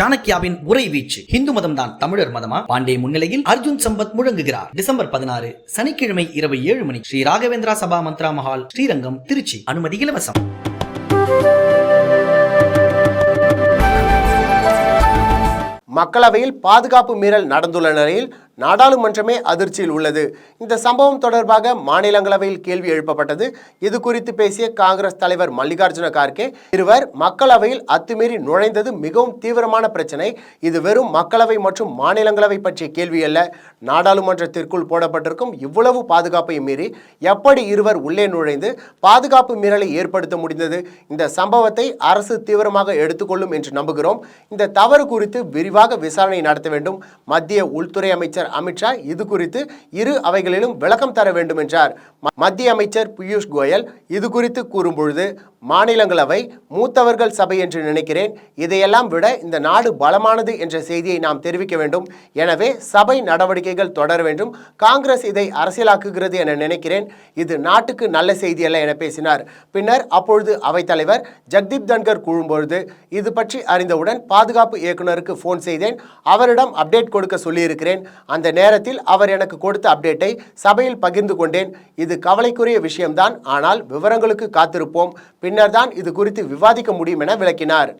சாணக்கியாவின் உரை வீச்சு. இந்து மதம் தான் தமிழர் மதமா? பாண்டே முன்னிலையில் அர்ஜுன் சம்பத் முழங்குகிறார். டிசம்பர் பதினாறு சனிக்கிழமை இரவு ஏழு மணி. ஸ்ரீ ராகவேந்திரா சபா மந்த்ரா மஹால் ஸ்ரீரங்கம் திருச்சி அனுமதி இலவசம். மக்களவையில் பாதுகாப்பு மீறல் நடந்துள்ள நிலையில் நாடாளுமன்றமே அதிர்ச்சியில் உள்ளது. இந்த சம்பவம் தொடர்பாக மாநிலங்களவையில் கேள்வி எழுப்பப்பட்டது. இது குறித்து பேசிய காங்கிரஸ் தலைவர் மல்லிகார்ஜுன கார்கே இருவர் மக்களவையில் அத்துமீறி நுழைந்தது மிகவும் தீவிரமான பிரச்சனை. இது வெறும் மக்களவை மற்றும் மாநிலங்களவை பற்றிய கேள்வி அல்ல. நாடாளுமன்றத்திற்குள் போடப்பட்டிருக்கும் இவ்வளவு பாதுகாப்பை மீறி எப்படி இருவர் உள்ளே நுழைந்து பாதுகாப்பு மீறலை ஏற்படுத்த முடிந்தது? இந்த சம்பவத்தை அரசு தீவிரமாக எடுத்துக்கொள்ளும் என்று நம்புகிறோம். இந்த தவறு குறித்து விரிவாக விசாரணை நடத்த வேண்டும். மத்திய உள்துறை அமைச்சர் அமித்ஷா இது குறித்து இரு அவைகளிலும் விளக்கம் தர வேண்டும் என்றார். மத்திய அமைச்சர் பியூஷ் கோயல் இது குறித்து கூறும்பொழுது மாநிலங்களவை மூத்தவர்கள் சபை என்று நினைக்கிறேன். இதையெல்லாம் விட இந்த நாடு பலமானது என்ற செய்தியை நாம் தெரிவிக்க வேண்டும். எனவே சபை நடவடிக்கைகள் தொடர வேண்டும். காங்கிரஸ் இதை அரசியலாக்குகிறது என நினைக்கிறேன். இது நாட்டுக்கு நல்ல செய்தி அல்ல என பேசினார். பின்னர் அப்பொழுது அவைத்தலைவர் ஜக்தீப் தன்கர் கூறும்பொழுது இது பற்றி அறிந்தவுடன் பாதுகாப்பு இயக்குனருக்கு ஃபோன் செய்தேன். அவரிடம் அப்டேட் கொடுக்க சொல்லியிருக்கிறேன். அந்த நேரத்தில் அவர் எனக்கு கொடுத்த அப்டேட்டை சபையில் பகிர்ந்து கொண்டேன். இது கவலைக்குரிய விஷயம்தான். ஆனால் விவரங்களுக்கு காத்திருப்போம். பின்னர் தான் இது குறித்து விவாதிக்க முடியும் என விளக்கினார்.